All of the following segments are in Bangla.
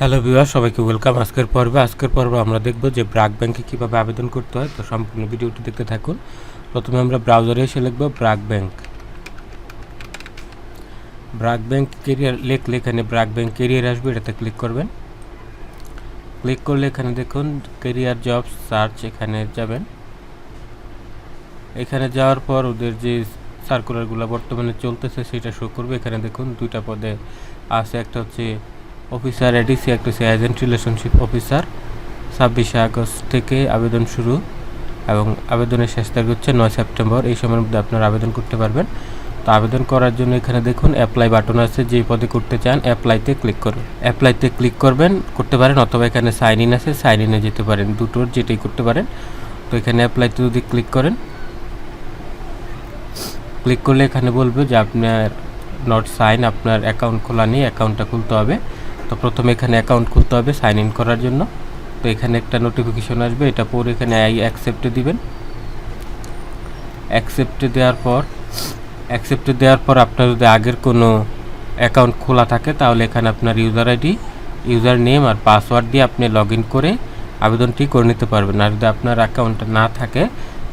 হ্যালো ভিউয়ার সবাইকে ওয়েলকাম আজকের পর্বে। আজকের পর্বে আমরা দেখব যে ব্রাক ব্যাংকে কীভাবে আবেদন করতে হয়। তো সম্পূর্ণ ভিডিওটি দেখতে থাকুন। প্রথমে আমরা ব্রাউজারে এসে লিখব BRAC bank. BRAC bank career লিখলে এখানে ব্রাক ব্যাংক কেরিয়ার আসবে, এটাতে ক্লিক করবেন। ক্লিক করলে এখানে দেখুন কেরিয়ার জব সার্চ এখানে যাবেন। এখানে যাওয়ার পর ওদের যে সার্কুলারগুলো বর্তমানে চলতেছে, সেটা শো করবে। এখানে দেখুন দুইটা পদে আছে, একটা হচ্ছে অফিসার এডিসি একটা এজেন্ট রিলেশনশিপ অফিসার ছাব্বিশে আগস্ট থেকে আবেদন শুরু এবং আবেদনের শেষ তারিখ হচ্ছে নয় সেপ্টেম্বর। এই সময়ের মধ্যে আপনারা আবেদন করতে পারবেন। তো আবেদন করার জন্য এখানে দেখুন অ্যাপ্লাই বাটন আছে। যেই পদে করতে চান অ্যাপ্লাইতে ক্লিক করুন। অ্যাপ্লাইতে ক্লিক করবেন, করতে পারেন অথবা এখানে সাইন ইন আছে সাইন ইনে যেতে পারেন। দুটোর যেটাই করতে পারেন। তো এখানে অ্যাপ্লাইতে যদি ক্লিক করেন ক্লিক করলে এখানে বলবে যে আপনার নট সাইন আপনার অ্যাকাউন্ট খোলা নেই অ্যাকাউন্টটা খুলতে হবে। তো প্রথমে এখানে অ্যাকাউন্ট খুলতে হবে সাইন ইন করার জন্য। তো এখানে একটা নোটিফিকেশন আসবে, এটা পরে এখানে আই অ্যাকসেপ্টে দিবেন। অ্যাকসেপ্টে দেওয়ার পর অ্যাকসেপ্টে দেওয়ার পর আপনার যদি আগের কোনো অ্যাকাউন্ট খোলা থাকে, তাহলে এখানে আপনার ইউজার আইডি ইউজার নেম আর পাসওয়ার্ড দিয়ে আপনি লগ করে আবেদনটি করে নিতে পারবেন। আর যদি আপনার অ্যাকাউন্ট না থাকে,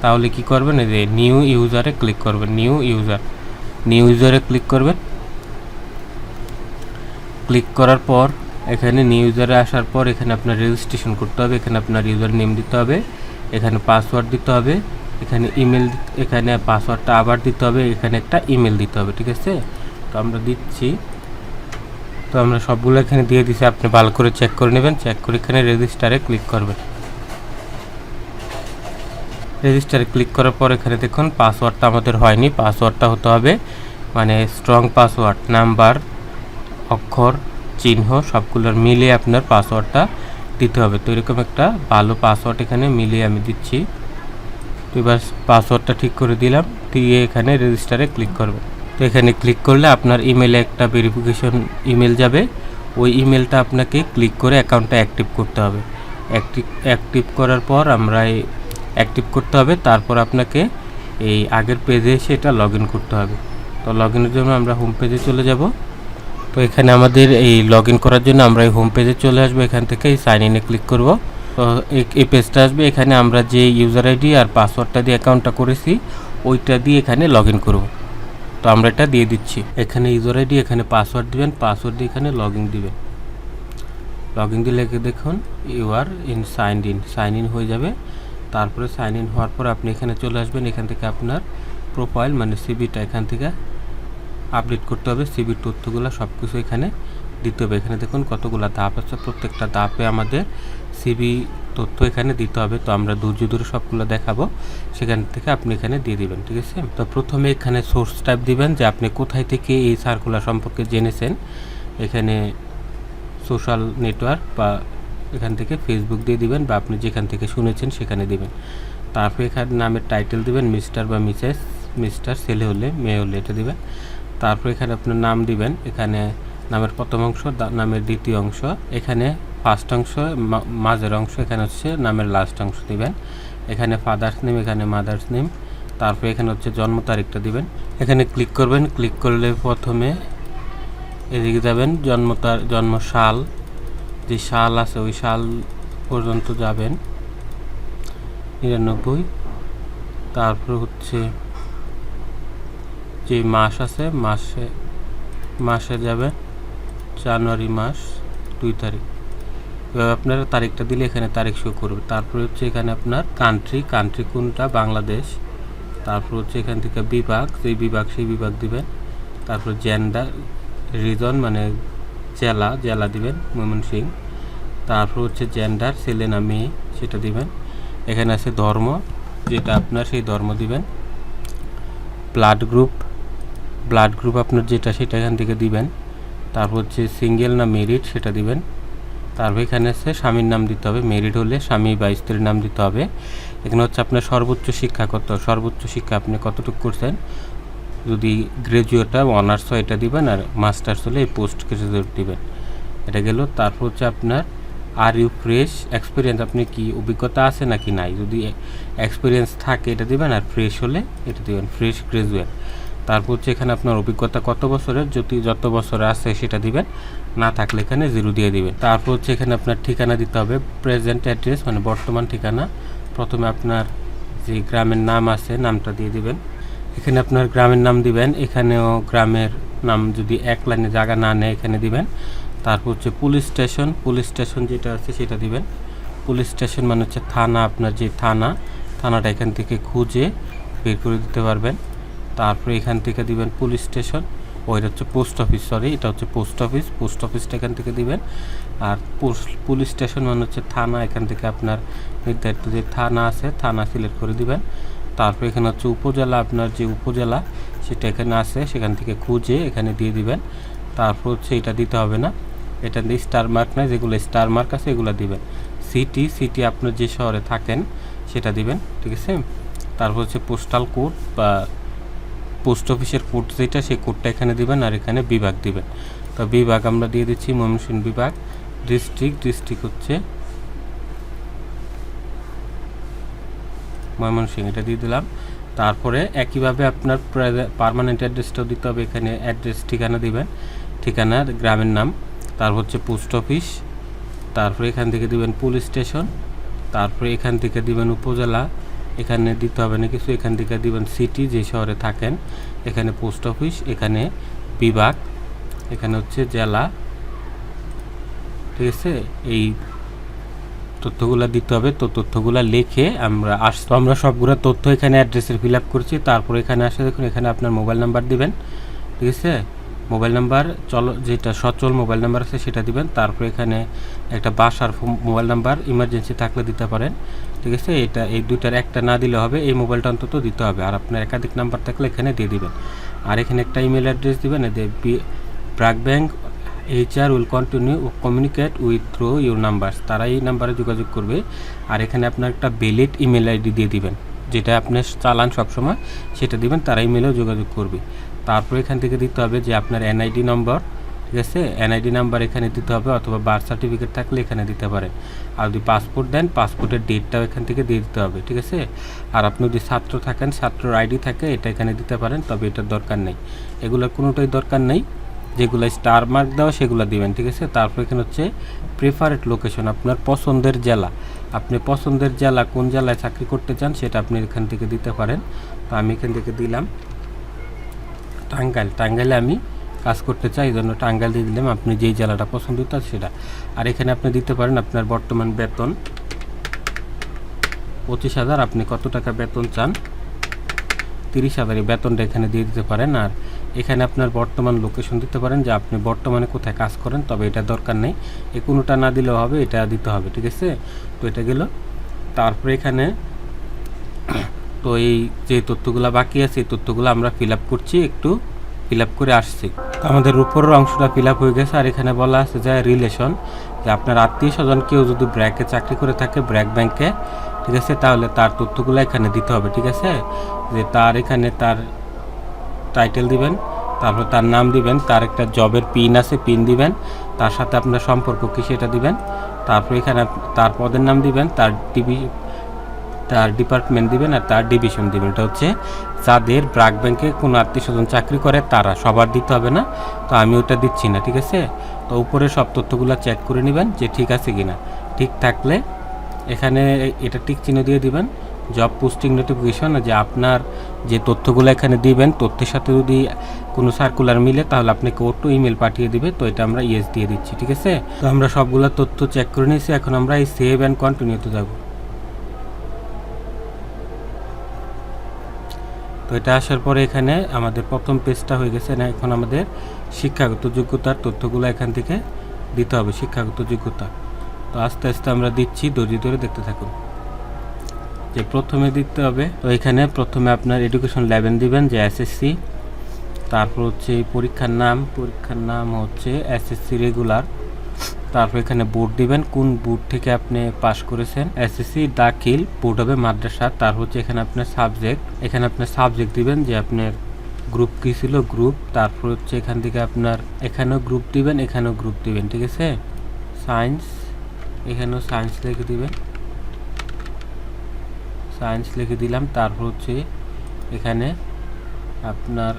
তাহলে কি করবেন, এই যে নিউ ইউজারে ক্লিক করবেন। নিউ ইউজার নিউ ইউজারে ক্লিক করবেন। ক্লিক করার পর এখানে নিউ ইউজারে আসার পর এখানে আপনার রেজিস্ট্রেশন করতে হবে, এখানে আপনার ইউজার নেম দিতে হবে, এখানে পাসওয়ার্ড দিতে হবে, এখানে ইমেল এখানে পাসওয়ার্ডটা আবার দিতে হবে, এখানে একটা ইমেল দিতে হবে, ঠিক আছে? তো আমরা দিচ্ছি। তো আমরা সবগুলো এখানে দিয়ে দিছি, আপনি ভালো করে চেক করে নেবেন চেক করে এখানে রেজিস্টারে ক্লিক করবেন। রেজিস্টারে ক্লিক করার পর এখানে দেখুন পাসওয়ার্ডটা আমাদের হয়নি পাসওয়ার্ডটা হতে হবে মানে স্ট্রং পাসওয়ার্ড নাম্বার অক্ষর, চিহ্ন সবগুলোর মিলিয়ে আপনার পাসওয়ার্ডটা দিতে হবে। তো এরকম একটা ভালো পাসওয়ার্ড এখানে মিলিয়ে আমি দিচ্ছি। তো এবার পাসওয়ার্ডটা ঠিক করে দিলাম, দিয়ে এখানে রেজিস্টারে ক্লিক করবে। তো এখানে ক্লিক করলে আপনার ইমেলে একটা ভেরিফিকেশন ইমেল যাবে। ওই ইমেলটা আপনাকে ক্লিক করে অ্যাকাউন্টটা অ্যাক্টিভ করতে হবে। অ্যাক্টিভ অ্যাক্টিভ করার পর আমরা অ্যাক্টিভ করতে হবে, তারপর আপনাকে এই আগের পেজে এসে এটা লগ করতে হবে। তো লগ জন্য আমরা হোম পেজে চলে যাব। তো এখানে আমাদের এই লগ করার জন্য আমরা এই হোম পেজে চলে আসব। এখান থেকে এই সাইন ইনে ক্লিক করব। তো এই- পেজটা আসবে। এখানে আমরা যে ইউজার আইডি আর পাসওয়ার্ডটা দিয়ে অ্যাকাউন্টটা করেছি, ওইটা দিয়ে এখানে লগ ইন করব। তো আমরা এটা দিয়ে দিচ্ছি। এখানে ইউজার আইডি এখানে পাসওয়ার্ড দিবেন। পাসওয়ার্ড দিয়ে এখানে লগ ইন দিবেন। লগ ইন দিলে একে দেখুন you are in sign in sign in হয়ে যাবে। তারপরে সাইন ইন হওয়ার পর আপনি এখানে চলে আসবেন। এখান থেকে আপনার প্রোফাইল মানে সিবিটা এখান থেকে আপডেট করতে হবে সিবির তথ্যগুলো সব কিছু এখানে দিতে হবে। এখানে দেখুন কতগুলো ধাপ আছে, প্রত্যেকটা ধাপে আমাদের সিবি তথ্য এখানে দিতে হবে। তো আমরা ধৈর্য ধরে সবগুলো দেখাবো, সেখান থেকে আপনি এখানে দিয়ে দিবেন, ঠিক আছে? তো প্রথমে এখানে সোর্স টাইপ দিবেন যে আপনি কোথায় থেকে এই সার্কুলার সম্পর্কে জেনেছেন। এখানে সোশ্যাল নেটওয়ার্ক বা এখান থেকে ফেসবুক দিয়ে দিবেন বা আপনি যেখান থেকে শুনেছেন সেখানে দিবেন। তারপর এখানে নামের টাইটেল দিবেন মিস্টার বা মিসেস মিস্টার ছেলে হলে, মেয়ে হলে এটা দিবেন। তারপর এখানে আপনার নাম দিবেন। এখানে নামের প্রথম অংশ নামের দ্বিতীয় অংশ। এখানে ফার্স্ট অংশ মাঝের অংশ, এখানে হচ্ছে নামের লাস্ট অংশ দিবেন। এখানে ফাদার্স নেম এখানে মাদার্স নেম তারপর এখানে হচ্ছে জন্ম তারিখটা দিবেন। এখানে ক্লিক করবেন। ক্লিক করলে প্রথমে এদিকে যাবেন, জন্ম তার জন্ম সাল। যে সাল আছে, ওই সাল পর্যন্ত যাবেন। নিরানব্বই। তারপর হচ্ছে যে মাস আছে, মাসে মাসে যাবে জানুয়ারি মাস দুই তারিখ। এভাবে আপনারা তারিখটা দিলে এখানে তারিখ শো করবে। তারপরে হচ্ছে এখানে আপনার কান্ট্রি কান্ট্রি কোনটা? বাংলাদেশ। তারপর হচ্ছে এখান থেকে বিভাগ, যেই বিভাগ সেই বিভাগ দিবেন। তারপর জেন্ডার রিজন মানে জেলা জেলা দিবেন ময়মনসিং তারপর হচ্ছে জেন্ডার ছেলে না মেয়ে, সেটা দিবেন। এখানে আছে ধর্ম, যেটা আপনার সেই ধর্ম দিবেন। ব্লাড গ্রুপ ব্লাড গ্রুপ আপনার যেটা সেটা এখান থেকে দিবেন। তারপর হচ্ছে সিঙ্গেল না মেরিট সেটা দিবেন। তারপর এখানে আছে স্বামীর নাম দিতে হবে। মেরিট হলে স্বামী বা স্ত্রীর নাম দিতে হবে। এখানে হচ্ছে আপনার সর্বোচ্চ শিক্ষা কত? সর্বোচ্চ শিক্ষা আপনি কতটুকু করছেন? যদি গ্রাজুয়েট হয় অনার্স হয় এটা দিবেন আর মাস্টার্স হলে এই পোস্ট গ্রাজুয়েট দিবেন। এটা গেল। তারপর হচ্ছে আপনার আর ইউ ফ্রেশ এক্সপিরিয়েন্স আপনি কি অভিজ্ঞতা আছে নাকি নাই? যদি এক্সপিরিয়েন্স থাকে এটা দিবেন আর ফ্রেশ হলে এটা দিবেন। ফ্রেশ গ্রাজুয়েট তারপর হচ্ছে এখানে আপনার অভিজ্ঞতা কত বছরের? যদি যত বছর আছে সেটা দিবেন, না থাকলে এখানে জিরো দিয়ে দিবেন। তারপর হচ্ছে এখানে আপনার ঠিকানা দিতে হবে প্রেজেন্ট অ্যাড্রেস মানে বর্তমান ঠিকানা। প্রথমে আপনার যে গ্রামের নাম আছে নামটা দিয়ে দিবেন। এখানে আপনার গ্রামের নাম দিবেন, এখানেও গ্রামের নাম যদি এক লাইনে জায়গা না নেয় এখানে দিবেন। তারপর হচ্ছে পুলিশ স্টেশন পুলিশ স্টেশন যেটা আছে সেটা দিবেন। পুলিশ স্টেশন মানে হচ্ছে থানা, আপনার যে থানা, থানাটা এখান থেকে খুঁজে বের করে দিতে পারবেন। তারপরে এখান থেকে দিবেন পুলিশ স্টেশন, ওইটা হচ্ছে পোস্ট অফিস সরি এটা হচ্ছে পোস্ট অফিস, পোস্ট অফিসটা এখান থেকে দিবেন। আর পুলিশ স্টেশন মানে হচ্ছে থানা, এখান থেকে আপনার নির্ধারিত যে থানা আছে, থানা সিলেক্ট করে দিবেন। তারপর এখানে হচ্ছে উপজেলা, আপনার যে উপজেলা, সেটা এখানে আছে, সেখান থেকে খুঁজে এখানে দিয়ে দিবেন। তারপর হচ্ছে এটা দিতে হবে না, এটা দিয়ে স্টার মার্ক নাই যেগুলো স্টার মার্ক আছে, এগুলো দিবেন। সিটি সিটি আপনার যে শহরে থাকেন, সেটা দিবেন, ঠিক আছে? তারপর হচ্ছে পোস্টাল কোড বা পোস্ট অফিসের কোড যেটা, সেই কোডটা এখানে দিবেন আর এখানে বিভাগ দিবেন। তো বিভাগ আমরা দিয়ে দিচ্ছি ময়মনসিংহ বিভাগ, ডিস্ট্রিক্ট ডিস্ট্রিক্ট হচ্ছে ময়মনসিংহ, এটা দিয়ে দিলাম। তারপরে একইভাবে আপনার পার্মানেন্ট অ্যাড্রেসটাও দিতে হবে, এখানে অ্যাড্রেস ঠিকানা দিবেন, ঠিকানার গ্রামের নাম, তারপর হচ্ছে পোস্ট অফিস তারপরে এখান থেকে দিবেন পুলিশ স্টেশন তারপরে এখান থেকে দিবেন উপজেলা এখানে দিতে হবে না কিছু। এখান থেকে দিবেন সিটি যে শহরে থাকেন, এখানে পোস্ট অফিস এখানে বিভাগ, এখানে হচ্ছে জেলা। ঠিক আছে? এই তথ্যগুলো দিতে হবে। তো তথ্যগুলো লিখে আমরা আসতো আমরা সবগুলো তথ্য এখানে অ্যাড্রেসের ফিল আপ করছি। তারপর এখানে আসে দেখুন, এখানে আপনার মোবাইল নাম্বার দিবেন। ঠিক আছে? মোবাইল নাম্বার, চল, যেটা সচল মোবাইল নাম্বার আছে সেটা দিবেন। তারপর এখানে একটা বাসার মোবাইল নাম্বার ইমার্জেন্সি থাকলে দিতে পারেন। ঠিক আছে? এটা, এই দুইটার একটা না দিলে হবে, এই মোবাইলটা অন্তত দিতে হবে। আর আপনার একাধিক নাম্বার থাকলে এখানে দিয়ে দিবেন। আর এখানে একটা ইমেল অ্যাড্রেস দিবেন BRAC bank HR will continue communicate with through your number তারা এই নাম্বারে যোগাযোগ করবে। আর এখানে আপনার একটা ভ্যালিড ইমেল আইডি দিয়ে দিবেন। যেটা আপনি চালান সবসময়, সেটা দিবেন, তারা ইমেলেও যোগাযোগ করবে। তারপর এখান থেকে দিতে হবে যে আপনার এনআইডি নম্বর ঠিক আছে? এনআইডি নাম্বার এখানে দিতে হবে অথবা বার্থ সার্টিফিকেট থাকলে এখানে দিতে পারেন। আর যদি পাসপোর্ট দেন পাসপোর্টের ডেটটাও এখান থেকে দিয়ে দিতে হবে, ঠিক আছে? আর আপনি যদি ছাত্র থাকেন, ছাত্রর আইডি থাকে, এটা এখানে দিতে পারেন, তবে এটার দরকার নেই। এগুলোর কোনোটাই দরকার নেই। যেগুলো স্টার মার্ক দেওয়া, সেগুলো দিবেন, ঠিক আছে? তারপর এখানে হচ্ছে প্রেফারেড লোকেশন আপনার পছন্দের জেলা। আপনি পছন্দের জেলা কোন জেলায় চাকরি করতে চান, সেটা আপনি এখান থেকে দিতে পারেন। তো আমি এখান থেকে দিলাম। টাঙ্গাইল। টাঙ্গাইলে আমি কাজ করতে চাই, এই জন্য টাঙ্গাইল দিয়ে দিলাম। আপনি যেই জেলাটা পছন্দ হতো সেটা। আর এখানে আপনি দিতে পারেন আপনার বর্তমান বেতন পঁচিশ হাজার। আপনি কত টাকা বেতন চান? তিরিশ হাজার। এই বেতনটা এখানে দিয়ে দিতে পারেন। আর এখানে আপনার বর্তমান লোকেশন দিতে পারেন যে আপনি বর্তমানে কোথায় কাজ করেন, তবে এটা দরকার নেই। এ কোনোটা না দিলেও হবে, এটা দিতে হবে, ঠিক আছে? তো এটা গেল। তারপরে এখানে তো এই যে তথ্যগুলো বাকি আছে, এই তথ্যগুলো আমরা ফিল করছি, একটু ফিল করে আসছি। তো আমাদের উপরের অংশটা ফিল হয়ে গেছে, আর এখানে বলা আছে যে রিলেশন যে আপনার আত্মীয় স্বজন কেউ যদি ব্র্যাকে চাকরি করে থাকে ব্র্যাক ব্যাংকে ঠিক আছে? তাহলে তার তথ্যগুলো এখানে দিতে হবে, ঠিক আছে? যে তার এখানে তার টাইটেল দিবেন, তারপর তার নাম দিবেন, তার একটা জবের পিন আছে পিন দিবেন, তার সাথে আপনার সম্পর্ক কি সেটা দিবেন, তারপর এখানে তার পদের নাম দিবেন, তার ডিবি তার ডিপার্টমেন্ট দিবেন আর তার ডিভিশন দিবেন। এটা হচ্ছে যাদের ব্রাক ব্যাংকে কোনো আত্মীয় স্বজন চাকরি করে, তারা সবার দিতে হবে না। তো আমি ওটা দিচ্ছি না, ঠিক আছে? তো উপরে সব তথ্যগুলো চেক করে নেবেন যে ঠিক আছে কিনা। ঠিক থাকলে এখানে এটা টিক চিহ্ন দিয়ে দিবেন জব পোস্টিং নোটিফিকেশন যে আপনার যে তথ্যগুলো এখানে দিবেন, তথ্যের সাথে যদি কোনো সার্কুলার মিলে, তাহলে আপনাকে ওটু ইমেল পাঠিয়ে দিবে। তো এটা আমরা ইয়েস দিয়ে দিচ্ছি, ঠিক আছে? তো আমরা সবগুলো তথ্য চেক করে নিয়েছি, এখন আমরা এই সেভ অ্যান্ড কন্টিনিউতে যাব। এটা আসার পরে এখানে আমাদের প্রথম পেজটা হয়ে গেছে। না, এখন আমাদের শিক্ষাগত যোগ্যতার তথ্যগুলো এখান থেকে দিতে হবে, শিক্ষাগত যোগ্যতা। তো আস্তে আস্তে আমরা দিচ্ছি, ধৈর্য ধরে দেখতে থাকুন। যে প্রথমে দিতে হবে, তো এখানে প্রথমে আপনার এডুকেশন লেভেল দিবেন, যে এসএসসি তারপর হচ্ছে পরীক্ষার নাম পরীক্ষার নাম হচ্ছে এসএসসি রেগুলার তারপর এখানে বোর্ড দিবেন। কোন বোর্ড থেকে আপনি পাস করেছেন? এসএসসি দাখিল বোর্ড হবে মাদ্রাসা। তার হচ্ছে এখানে আপনার সাবজেক্ট এখানে আপনার সাবজেক্ট দিবেন যে আপনার গ্রুপ কী ছিল? গ্রুপ তারপর হচ্ছে এখান থেকে আপনার এখানেও গ্রুপ দিবেন, এখানেও গ্রুপ দিবেন, ঠিক আছে? সায়েন্স এখানেও সায়েন্স লিখে দিবেন। সায়েন্স লিখে দিলাম। তারপর হচ্ছে এখানে আপনার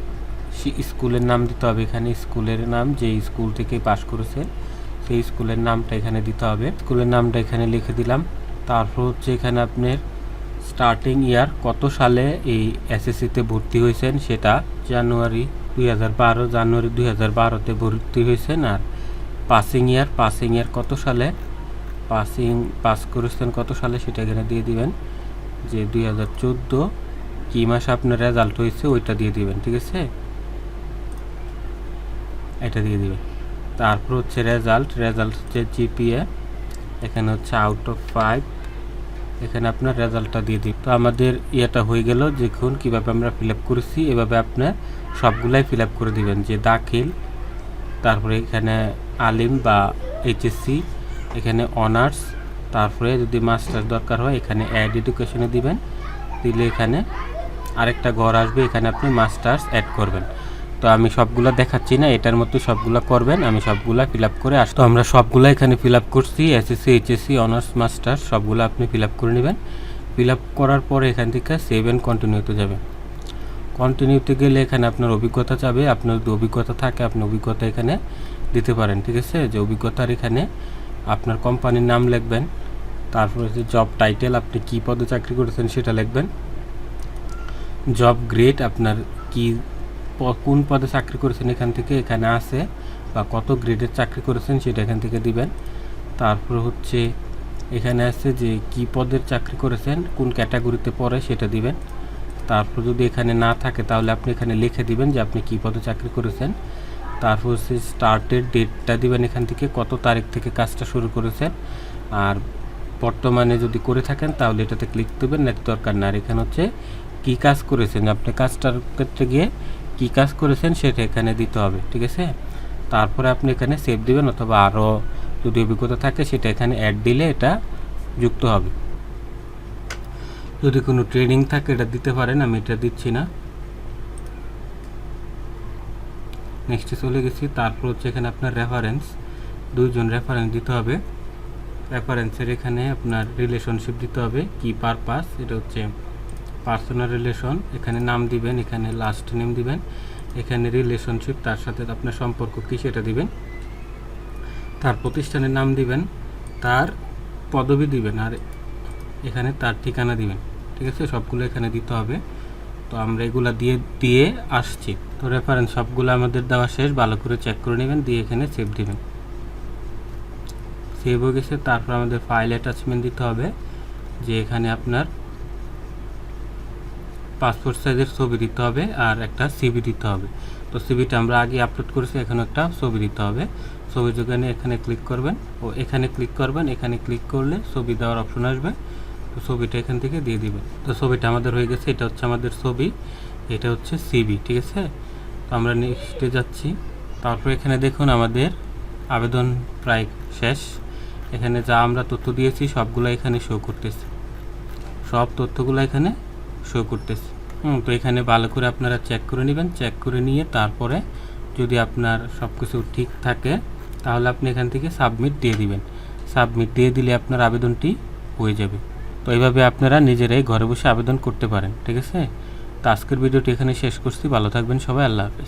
স্কুলের নাম দিতে হবে। এখানে স্কুলের নাম যে স্কুল থেকে পাশ করেছেন। সেই স্কুলের নামটা এখানে দিতে হবে। স্কুলের নামটা এখানে লিখে দিলাম। তারপর হচ্ছে এখানে আপনার স্টার্টিং ইয়ার কত সালে এই এসএসসিতে ভর্তি হয়েছেন সেটা জানুয়ারি দুই হাজার বারো, জানুয়ারি দুই হাজার বারোতে ভর্তি হয়েছেন আর পাসিং ইয়ার পাসিং ইয়ার কত সালে? পাসিং পাস করেছেন কত সালে সেটা এখানে দিয়ে দিবেন। যে দুই হাজার চোদ্দ, কী মাসে আপনার রেজাল্ট হয়েছে ওইটা দিয়ে দিবেন, ঠিক আছে? এটা দিয়ে দিবেন। তারপর হচ্ছে রেজাল্ট রেজাল্ট হচ্ছে জিপিএ এখানে হচ্ছে আউট অফ ফাইভ এখানে আপনার রেজাল্টটা দিয়ে দিই তো আমাদের ইয়েটা হয়ে গেল, দেখুন কীভাবে আমরা ফিল আপ করেছি, এভাবে আপনার সবগুলাই ফিল আপ করে দিবেন। যে দাখিল, তারপরে এখানে আলিম বা এইচএসসি এখানে অনার্স তারপরে যদি মাস্টার দরকার হয়, এখানে অ্যাড এডুকেশনে দিবেন। দিলে এখানে আরেকটা ঘর আসবে, এখানে আপনি মাস্টার্স অ্যাড করবেন। তো আমি সবগুলো দেখাচ্ছি না, এটার মধ্যে সবগুলো করবেন, আমি সবগুলা ফিল আপ করে আসতো আমরা সবগুলো এখানে ফিল আপ করছি এসএসসি এইচএসসি অনার্স মাস্টার্স সবগুলো আপনি ফিল আপ করে নেবেন। ফিল আপ করার পরে এখান থেকে সেভ অ্যান্ড কন্টিনিউতে যাবে কন্টিনিউতে গেলে এখানে আপনার অভিজ্ঞতা চাবে আপনার যদি অভিজ্ঞতা থাকে, আপনি অভিজ্ঞতা এখানে দিতে পারেন, ঠিক আছে? যে অভিজ্ঞতার এখানে আপনার কোম্পানির নাম লিখবেন, তারপরে হচ্ছে জব টাইটেল আপনি কী পদে চাকরি করেছেন সেটা লিখবেন। জব গ্রেড আপনার কি কোন পদে চাকরি করেছেন এখান থেকে এখানে আছে, বা কত গ্রেডের চাকরি করেছেন সেটা এখান থেকে দিবেন। তারপর হচ্ছে এখানে আছে যে কি পদের চাকরি করেছেন, কোন ক্যাটাগরিতে পড়ে সেটা দিবেন। তারপর যদি এখানে না থাকে তাহলে আপনি এখানে লিখে দিবেন যে আপনি কী পদে চাকরি করেছেন। তারপর হচ্ছে স্টার্টের ডেটটা দিবেন এখান থেকে, কত তারিখ থেকে কাজটা শুরু করেছেন। আর বর্তমানে যদি করে থাকেন তাহলে এটাতে ক্লিক দেবেন না দরকার না আর এখানে হচ্ছে কী কাজ করেছেন, আপনি কাজটার ক্ষেত্রে গিয়ে কী কাজ করেছেন সেটা এখানে দিতে হবে, ঠিক আছে? তারপরে আপনি এখানে সেভ দিবেন অথবা আরও যদি অভিজ্ঞতা থাকে সেটা এখানে অ্যাড দিলে এটা যুক্ত হবে। যদি কোনো ট্রেনিং থাকে এটা দিতে পারেন, আমি এটা দিচ্ছি না। নেক্সটে চলে গেছি, তারপর হচ্ছে এখানে আপনার রেফারেন্স দুইজন রেফারেন্স দিতে হবে। রেফারেন্সের এখানে আপনার রিলেশনশিপ দিতে হবে, কি পারপাস এটা হচ্ছে পার্সোনাল রিলেশন এখানে নাম দিবেন, এখানে লাস্ট নেম দিবেন, এখানে রিলেশনশিপ তার সাথে আপনার সম্পর্ক কী সেটা দিবেন। তার প্রতিষ্ঠানের নাম দিবেন, তার পদবি দিবেন, আর এখানে তার ঠিকানা দিবেন, ঠিক আছে? সবগুলো এখানে দিতে হবে। তো আমরা এগুলো দিয়ে দিয়ে আসছি। তো রেফারেন্স সবগুলো আমাদের দেওয়া শেষ, ভালো করে চেক করে নেবেন, দিয়ে এখানে সেভ দিবেন। সেভ হয়ে গেছে, তারপর আমাদের ফাইল অ্যাটাচমেন্ট দিতে হবে, যে এখানে আপনার পাসপোর্ট সাইজের ছবি দিতে হবে আর একটা সিবি দিতে হবে। তো সিভিটা আমরা আগে আপলোড করেছি, এখন একটা ছবি দিতে হবে। ছবি যোগানে এখানে ক্লিক করবেন ও এখানে ক্লিক করবেন, এখানে ক্লিক করলে ছবি দেওয়ার অপশন আসবে। তো ছবিটা এখান থেকে দিয়ে দিবেন। তো ছবিটা আমাদের হয়ে গেছে, এটা হচ্ছে আমাদের ছবি, এটা হচ্ছে সিবি ঠিক আছে? তো আমরা নেক্সটে যাচ্ছি। তারপর এখানে দেখুন আমাদের আবেদন প্রায় শেষ। এখানে যা আমরা তথ্য দিয়েছি, সবগুলো এখানে শো করতেছে। সব তথ্যগুলো এখানে শো করতেছে। হুম, তো এখানে ভালো করে আপনারা চেক করে নেবেন। চেক করে নিয়ে তারপরে যদি আপনার সব কিছু ঠিক থাকে, তাহলে আপনি এখান থেকে সাবমিট দিয়ে দিবেন। সাবমিট দিয়ে দিলে আপনার আবেদনটি হয়ে যাবে। তো এইভাবে আপনারা নিজেরাই ঘরে বসে আবেদন করতে পারেন, ঠিক আছে? তো আজকের ভিডিওটি এখানে শেষ করছি। ভালো থাকবেন সবাই। আল্লাহ হাফেজ।